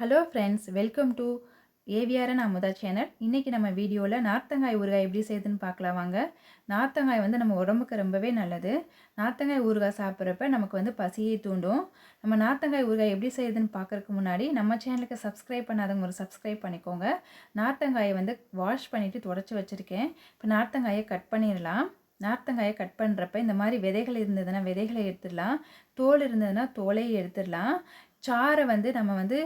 Hello friends welcome to ஏவிஆரன் Amudha channel இன்றைக்கி நம்ம வீடியோவில் நார்த்தங்காய் ஊறுகாய் எப்படி செய்யுதுன்னு பார்க்கலாம் வாங்க. நார்த்தங்காய் வந்து நம்ம உடம்புக்கு ரொம்பவே நல்லது. நார்த்தங்காய் ஊறுகாய் சாப்பிட்றப்ப நமக்கு வந்து பசியை தூண்டும். நம்ம நார்த்தங்காய் ஊறுகாய் எப்படி செய்யுதுன்னு பார்க்குறதுக்கு முன்னாடி நம்ம சேனலுக்கு சப்ஸ்கிரைப் பண்ணாதவங்க ஒரு சப்ஸ்கிரைப் பண்ணிக்கோங்க. நார்த்தங்காயை வந்து வாஷ் பண்ணிவிட்டு தொடச்சி வச்சுருக்கேன். இப்போ நார்த்தங்காயை கட் பண்ணிடலாம். நார்த்தங்காயை கட் பண்ணுறப்ப இந்த மாதிரி விதைகள் இருந்ததுன்னா விதைகளை எடுத்துடலாம். தோல் இருந்ததுன்னா தோலையை எடுத்துடலாம். சாரை வந்து நம்ம வந்து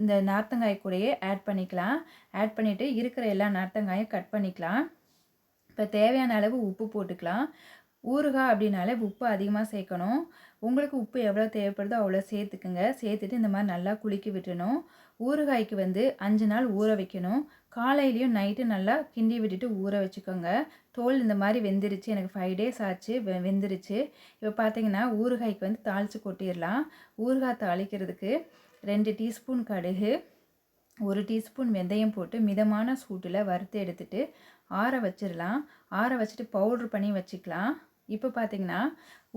இந்த நார்த்தங்காய் கூடயே ஆட் பண்ணிக்கலாம். ஆட் பண்ணிவிட்டு இருக்கிற எல்லா நார்த்தங்காயும் கட் பண்ணிக்கலாம். இப்போ தேவையான அளவு உப்பு போட்டுக்கலாம். ஊறுகாய் அப்படின்னாலே உப்பு அதிகமாக சேர்க்கணும். உங்களுக்கு உப்பு எவ்வளோ தேவைப்படுதோ அவ்வளோ சேர்த்துக்குங்க. சேர்த்துட்டு இந்த மாதிரி நல்லா குலுக்கி விட்டுணும் ஊறுகாய்க்கு வந்து அஞ்சு நாள் ஊற வைக்கணும். காலையிலையும் நைட்டு நல்லா கிண்டி விட்டுட்டு ஊற வச்சுக்கோங்க. தோல் இந்த மாதிரி வெந்துருச்சு. எனக்கு ஃபைவ் டேஸ் ஆச்சு. வெ வெந்துருச்சு. இப்போ பார்த்தீங்கன்னா ஊறுகாய்க்கு வந்து தாளித்து கொட்டிடலாம். ஊறுகாய் தாளிக்கிறதுக்கு ரெண்டு டீஸ்பூன் கடுகு ஒரு டீஸ்பூன் வெந்தயம் போட்டு மிதமான சூட்டில் வறுத்து எடுத்துட்டு ஆற வச்சிடலாம். ஆற வச்சுட்டு பவுட்ரு பண்ணி வச்சுக்கலாம். இப்போ பார்த்தீங்கன்னா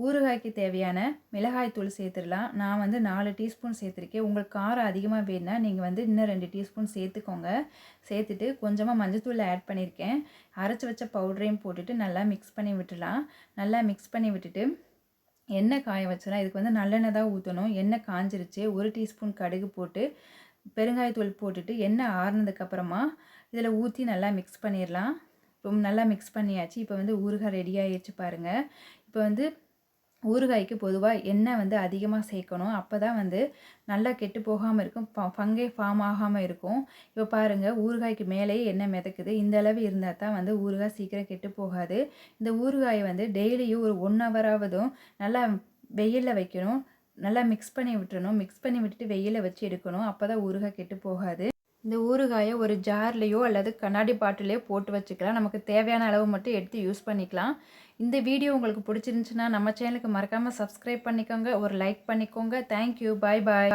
ஊறுகாய்க்கு தேவையான மிளகாய் தூள் சேர்த்துடலாம். நான் வந்து நாலு டீஸ்பூன் சேர்த்துருக்கேன். உங்களுக்கு காரம் அதிகமாக வேணுன்னா நீங்கள் வந்து இன்னும் ரெண்டு டீஸ்பூன் சேர்த்துக்கோங்க. சேர்த்துட்டு கொஞ்சமாக மஞ்சத்தூள் ஆட் பண்ணியிருக்கேன். அரைச்சி வச்ச பவுடரையும் போட்டுட்டு நல்லா மிக்ஸ் பண்ணி விட்டுடலாம். நல்லா மிக்ஸ் பண்ணி விட்டுட்டு எண்ணெய் காய வச்சிடலாம். இதுக்கு வந்து நல்லெண்ணெய் தான் ஊற்றணும் எண்ணெய் காஞ்சிருச்சு. ஒரு டீஸ்பூன் கடுகு போட்டு பெருங்காயத்தூள் போட்டுட்டு எண்ணெய் ஆறுனதுக்கப்புறமா இதில் ஊற்றி நல்லா மிக்ஸ் பண்ணிடலாம். ரொம்ப நல்லா மிக்ஸ் பண்ணியாச்சு. இப்போ வந்து ஊறுகாய் ரெடி ஆகிடுச்சு பாருங்கள் இப்போ வந்து ஊறுகாய்க்கு பொதுவாக எண்ணெய் வந்து அதிகமாக சேர்க்கணும். அப்போ தான் வந்து நல்லா கெட்டு போகாமல் இருக்கும். ஃபங்கே ஃபார்ம் ஆகாமல் இருக்கும். இப்போ பாருங்கள் ஊறுகாய்க்கு மேலேயே எண்ணெய் மிதக்குது. இந்த அளவு இருந்தால் தான் வந்து ஊறுகாய் சீக்கிரம் கெட்டு போகாது. இந்த ஊறுகாயை வந்து டெய்லியும் ஒரு ஒன் ஹவராவதும் நல்லா வெயிலில் வைக்கணும். நல்லா மிக்ஸ் பண்ணி விட்டுறணும். மிக்ஸ் பண்ணி விட்டுட்டு வெயிலில் வச்சு எடுக்கணும். அப்போ தான் ஊறுகாய் கெட்டு போகாது. இந்த ஊறுகாயை ஒரு ஜார்லேயோ அல்லது கண்ணாடி பாட்டிலையோ போட்டு வச்சுக்கலாம். நமக்கு தேவையான அளவு மட்டும் எடுத்து யூஸ் பண்ணிக்கலாம். இந்த வீடியோ உங்களுக்கு பிடிச்சிருந்துச்சுன்னா நம்ம சேனலுக்கு மறக்காமல் சப்ஸ்கிரைப் பண்ணிக்கோங்க. ஒரு லைக் பண்ணிக்கோங்க. தேங்க்யூ பாய் பாய்